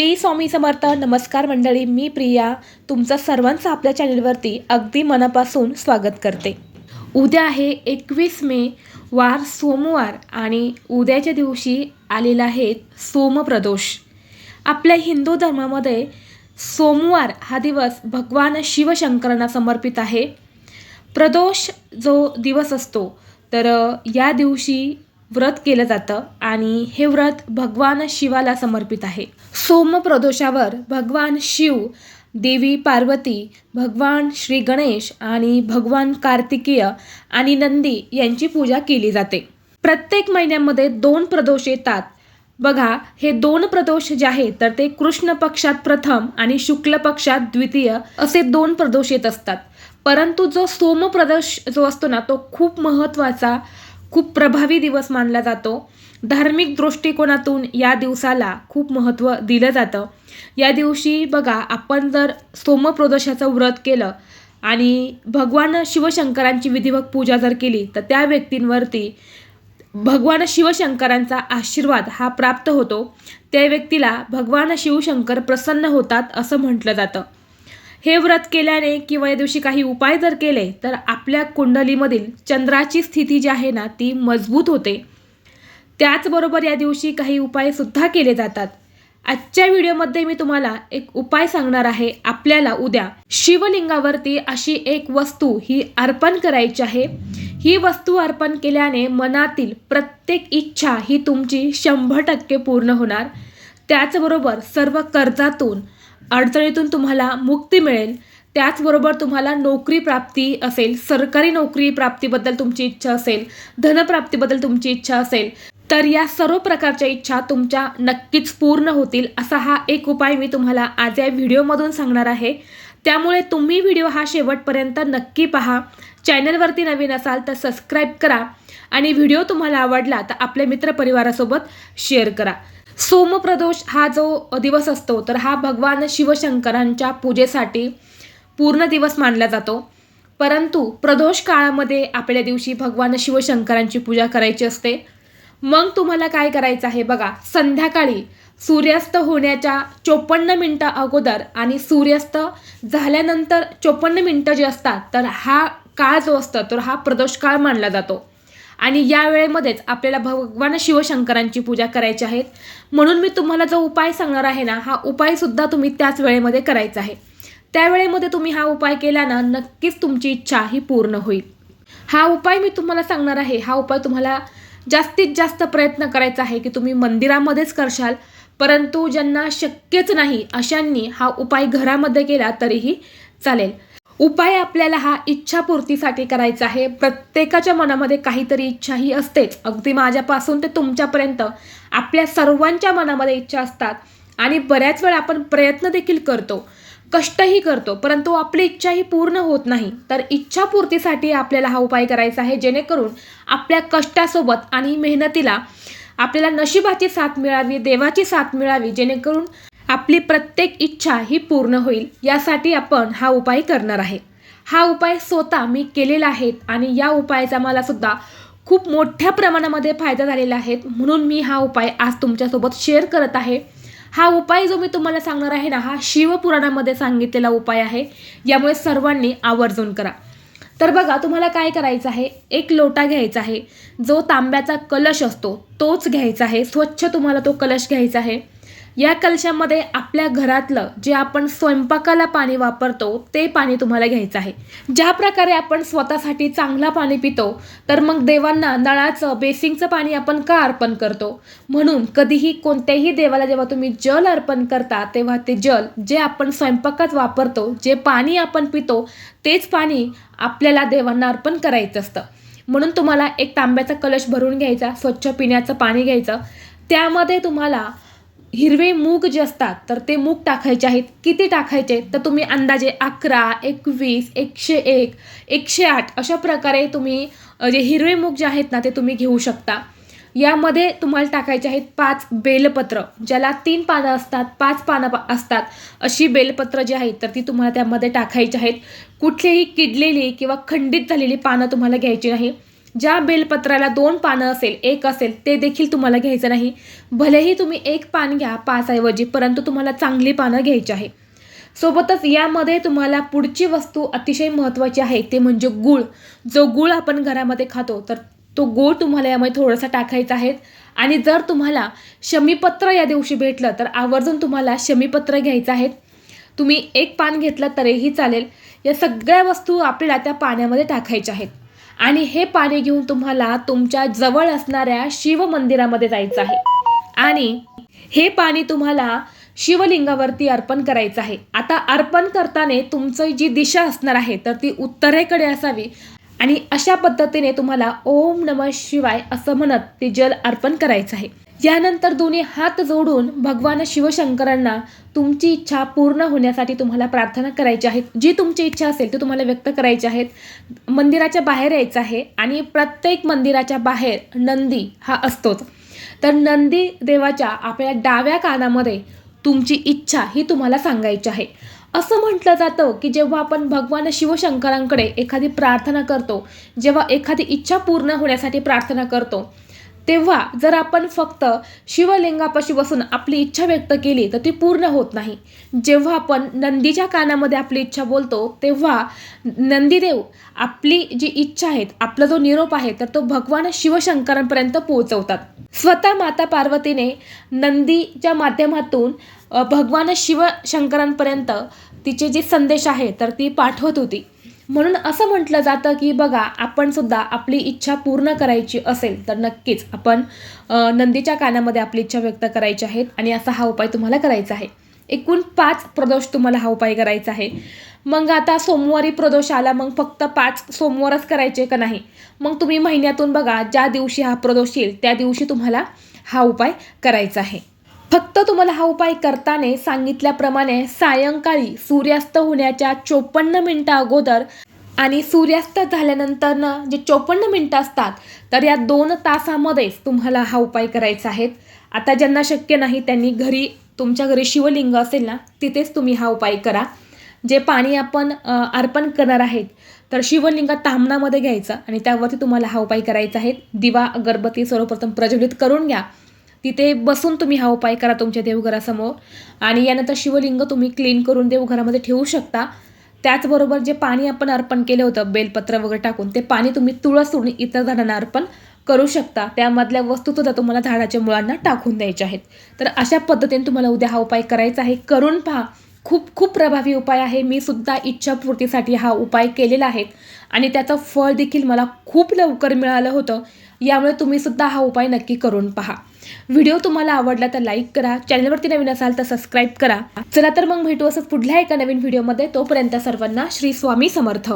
श्री स्वामी समर्थ. नमस्कार मंडळी मी प्रिया. तुमचं सर्वांचं आपल्या चॅनलवरती अगदी मनापासून स्वागत करते. उद्या आहे एकवीस मे वार सोमवार आणि उद्याच्या दिवशी आलेला आहे सोमप्रदोष. आपल्या हिंदू धर्मामध्ये सोमवार हा दिवस भगवान शिवशंकरांना समर्पित आहे. प्रदोष जो दिवस असतो तर या दिवशी व्रत केलं जातं आणि हे व्रत भगवान शिवाला समर्पित आहे. सोमप्रदोषावर भगवान शिव देवी पार्वती भगवान श्री गणेश आणि भगवान कार्तिकेय आणि नंदी यांची पूजा केली जाते. प्रत्येक महिन्यामध्ये दोन प्रदोष येतात. बघा हे दोन प्रदोष जे आहेत तर ते कृष्ण पक्षात प्रथम आणि शुक्ल पक्षात द्वितीय असे दोन प्रदोष येत असतात. परंतु जो सोमप्रदोष जो असतो ना तो खूप महत्त्वाचा खूप प्रभावी दिवस मानला जातो. धार्मिक दृष्टिकोनातून या दिवसाला खूप महत्त्व दिलं जातं. या दिवशी बघा आपण जर सोमप्रदोषाचं व्रत केलं आणि भगवान शिवशंकरांची विधिवत पूजा जर केली तर त्या व्यक्तींवरती भगवान शिवशंकरांचा आशीर्वाद हा प्राप्त होतो. त्या व्यक्तीला भगवान शिवशंकर प्रसन्न होतात असं म्हटलं जातं. हे व्रत केल्याने किंवा या दिवशी काही उपाय जर केले तर आपल्या कुंडलीमधील चंद्राची स्थिती जी आहे ना ती मजबूत होते. त्याचबरोबर या दिवशी काही उपायसुद्धा केले जातात. आजच्या व्हिडिओमध्ये मी तुम्हाला एक उपाय सांगणार आहे. आपल्याला उद्या शिवलिंगावरती अशी एक वस्तू ही अर्पण करायची आहे. ही वस्तू अर्पण केल्याने मनातील प्रत्येक इच्छा ही तुमची शंभर टक्के पूर्ण होणार. त्याचबरोबर सर्व कर्जातून अडचणीतून तुम्हाला मुक्ती मिळेल. त्याचबरोबर तुम्हाला नोकरी प्राप्ती असेल सरकारी नोकरी प्राप्तीबद्दल तुमची इच्छा असेल धनप्राप्तीबद्दल तुमची इच्छा असेल तर या सर्व प्रकारच्या इच्छा तुमच्या नक्कीच पूर्ण होतील असा हा एक उपाय मी तुम्हाला आज या व्हिडिओमधून सांगणार आहे. त्यामुळे तुम्ही व्हिडिओ हा शेवटपर्यंत नक्की पहा. चॅनलवरती नवीन असाल तर सबस्क्राईब करा आणि व्हिडिओ तुम्हाला आवडला तर आपल्या मित्रपरिवारासोबत शेअर करा. सोमप्रदोष हा जो दिवस असतो तर हा भगवान शिवशंकरांच्या पूजेसाठी पूर्ण दिवस मानला जातो. परंतु प्रदोष काळामध्ये आपल्या दिवशी भगवान शिवशंकरांची पूजा करायची असते. मग तुम्हाला काय करायचं आहे बघा संध्याकाळी सूर्यास्त होण्याच्या चोपन्न मिनटं अगोदर आणि सूर्यास्त झाल्यानंतर चोपन्न मिनटं जे असतात तर हा काळ जो असतो तर हा प्रदोष काळ मानला जातो. आणि या वेळेमध्येच आपल्याला भगवान शिवशंकरांची पूजा करायची आहेत म्हणून मी तुम्हाला जो उपाय सांगणार आहे ना हा उपायसुद्धा तुम्ही त्याच वेळेमध्ये करायचा आहे. त्यावेळेमध्ये तुम्ही हा उपाय केला ना नक्कीच तुमची इच्छा ही पूर्ण होईल. हा उपाय मी तुम्हाला सांगणार आहे हा उपाय तुम्हाला जास्तीत जास्त प्रयत्न करायचा आहे की तुम्ही मंदिरामध्येच करशाल. परंतु ज्यांना शक्यच नाही अशांनी हा उपाय घरामध्ये केला तरीही चालेल. उपाय आपल्याला हा इच्छापूर्तीसाठी करायचा आहे. प्रत्येकाच्या मनामध्ये काहीतरी इच्छा ही असतेच अगदी माझ्यापासून ते तुमच्यापर्यंत आपल्या सर्वांच्या मनामध्ये इच्छा असतात आणि बऱ्याच वेळा आपण प्रयत्न देखील करतो. कष्टही करतो परंतु आपली इच्छा ही पूर्ण होत नाही. तर इच्छापूर्तीसाठी आपल्याला हा उपाय करायचा आहे जेणेकरून आपल्या कष्टासोबत आणि मेहनतीला आपल्याला नशिबाची साथ मिळावी देवाची साथ मिळावी जेणेकरून आपली प्रत्येक इच्छा ही पूर्ण होईल. यासाठी आपण हा उपाय करणार आहे. हा उपाय स्वतः मी केलेला आहे आणि या उपायाचा मला सुद्धा खूप मोठ्या प्रमाणामध्ये फायदा झालेला आहे. म्हणून मी हा उपाय आज तुमच्यासोबत शेअर करत आहे. हा उपाय जो मी तुम्हाला सांगणार आहे ना हा शिवपुराणामध्ये सांगितलेला उपाय आहे. यामुळे सर्वांनी आवर्जून करा. तर बघा तुम्हाला काय करायचं आहे? एक लोटा घ्यायचा आहे. जो तांब्याचा कलश असतो तोच घ्यायचा आहे. स्वच्छ तुम्हाला तो कलश घ्यायचा आहे. या कलशामध्ये आपल्या घरातलं जे आपण स्वयंपाकाला पाणी वापरतो ते पाणी तुम्हाला घ्यायचं आहे. ज्या प्रकारे आपण स्वतःसाठी चांगला पाणी पितो तर मग देवांना नळाचं बेसिंगचं पाणी आपण का अर्पण करतो? म्हणून कधीही कोणत्याही देवाला जेव्हा तुम्ही जल अर्पण करता तेव्हा ते जल जे आपण स्वयंपाकात वापरतो जे पाणी आपण पितो तेच पाणी आपल्याला देवांना अर्पण करायचं असतं. म्हणून तुम्हाला एक तांब्याचा कलश भरून घ्यायचा स्वच्छ पिण्याचं पाणी घ्यायचं. त्यामध्ये तुम्हाला हिरवे मूग जे असतात तर ते मूग टाकायचे आहेत. किती टाकायचे? तर तुम्ही अंदाजे अकरा एकवीस एकशे एक एकशे आठ अशा प्रकारे तुम्ही जे हिरवे मूग जे आहेत ना ते तुम्ही घेऊ शकता. यामध्ये तुम्हाला टाकायचे आहेत पाच बेलपत्र ज्याला तीन पानं असतात पाच पानं पा- असतात. अशी बेलपत्र जी आहेत तर ती तुम्हाला त्यामध्ये टाकायची आहेत. कुठलीही किडलेली किंवा खंडित झालेली पानं तुम्हाला घ्यायची नाही. ज्या बेलपत्राला दोन पानं असेल एक असेल ते देखील तुम्हाला घ्यायचं नाही. भलेही तुम्ही एक पान घ्या पाचऐवजी परंतु तुम्हाला चांगली पानं घ्यायची आहे. सोबतच यामध्ये तुम्हाला पुढची वस्तू अतिशय महत्त्वाची आहे ते म्हणजे गूळ. जो गूळ आपण घरामध्ये खातो तर तो गूळ तुम्हाला यामध्ये थोडासा टाकायचा आहे. आणि जर तुम्हाला शमीपत्र या दिवशी भेटलं तर आवर्जून तुम्हाला शमीपत्र घ्यायचं आहे. तुम्ही एक पान घेतलं तरीही चालेल. या सगळ्या वस्तू आपल्याला त्या पाण्यामध्ये टाकायच्या आहेत. आणि हे पाणी घेऊन तुम्हाला तुमच्या जवळ असणाऱ्या शिव मंदिरामध्ये जायचं आहे. आणि हे पाणी तुम्हाला शिवलिंगावरती अर्पण करायचं आहे. आता अर्पण करताना तुमचं जी दिशा असणार आहे तर ती उत्तरेकडे असावी. आणि अशा पद्धतीने तुम्हाला ओम नम शिवाय असं म्हणत ते जल अर्पण करायचं आहे. यानंतर दोन्ही हात जोडून भगवान शिवशंकरांना तुमची इच्छा पूर्ण होण्यासाठी तुम्हाला प्रार्थना करायची आहे. जी तुमची इच्छा असेल ती तुम्हाला व्यक्त करायची आहेत. मंदिराच्या बाहेर यायचं आहे आणि प्रत्येक मंदिराच्या बाहेर नंदी हा असतोच. तर नंदी देवाच्या आपल्या डाव्या कानामध्ये तुमची इच्छा ही तुम्हाला सांगायची आहे. असं म्हटलं जातं की जेव्हा आपण भगवान शिवशंकरांकडे एखादी प्रार्थना करतो जेव्हा एखादी इच्छा पूर्ण होण्यासाठी प्रार्थना करतो तेव्हा जर आपण फक्त शिवलिंगापाशी बसून आपली इच्छा व्यक्त केली तर ती पूर्ण होत नाही. जेव्हा आपण नंदीच्या कानामध्ये आपली इच्छा बोलतो तेव्हा नंदीदेव आपली जी इच्छा आहेत आपला जो निरोप आहे तर तो भगवान शिवशंकरांपर्यंत पोहोचवतात. स्वतः माता पार्वतीने नंदीच्या माध्यमातून भगवान शिवशंकरांपर्यंत तिचे जे संदेश आहे तर ती पाठवत होती. म्हणून असं म्हटलं जातं की बघा आपण सुद्धा आपली इच्छा पूर्ण करायची असेल तर नक्कीच आपण नंदीच्या कानामध्ये आपली इच्छा व्यक्त करायची आहेत आणि असा हा उपाय तुम्हाला करायचा आहे. एकूण पाच प्रदोष तुम्हाला हा उपाय करायचा आहे. मग आता सोमवारी प्रदोष आला मग फक्त पाच सोमवारच करायचे का नाही? मग तुम्ही महिन्यातून बघा ज्या दिवशी हा प्रदोष येईल त्या दिवशी तुम्हाला हा उपाय करायचा आहे. फक्त तुम्हाला हा उपाय करताने सांगितल्याप्रमाणे सायंकाळी सूर्यास्त होण्याच्या चोपन्न मिनटं अगोदर आणि सूर्यास्त झाल्यानंतरनं जे चोपन्न मिनटं असतात तर या दोन तासामध्येच तुम्हाला हा उपाय करायचा आहे. आता ज्यांना शक्य नाही त्यांनी घरी तुमच्या घरी शिवलिंग असेल ना तिथेच तुम्ही हा उपाय करा. जे पाणी आपण अर्पण करणार आहेत तर शिवलिंग तामणामध्ये घ्यायचं आणि त्यावरती तुम्हाला हा उपाय करायचा आहे. दिवा अगरबत्ती सर्वप्रथम प्रज्वलित करून घ्या. तिथे बसून तुम्ही हा उपाय करा तुमच्या देवघरासमोर. आणि यानंतर शिवलिंग तुम्ही क्लीन करून देवघरामध्ये ठेवू शकता. त्याचबरोबर जे पाणी आपण अर्पण केलं होतं बेलपत्र वगैरे टाकून ते पाणी तुम्ही तुळस सोडून इतर झाडांना अर्पण करू शकता. त्यामधल्या वस्तू सुद्धा तुम्हाला झाडाच्या मुळांना टाकून द्यायच्या आहेत. तर अशा पद्धतीने तुम्हाला उद्या हा उपाय करायचा आहे. करून पहा. खूप खूप प्रभावी उपाय आहे. मी सुद्धा इच्छापूर्तीसाठी हा उपाय केलेला आहे. आणि त्याचं फळ देखील मला खूप लवकर मिळालं होतं. यामुळे तुम्ही सुद्धा हा उपाय नक्की करून पहा. व्हिडिओ तुम्हाला आवडला तर लाईक करा. चॅनलवरती नवीन असाल तर सबस्क्राईब करा. चला तर मग भेटू असंच पुढल्या एका नवीन व्हिडिओमध्ये. तोपर्यंत सर्वांना श्री स्वामी समर्थ.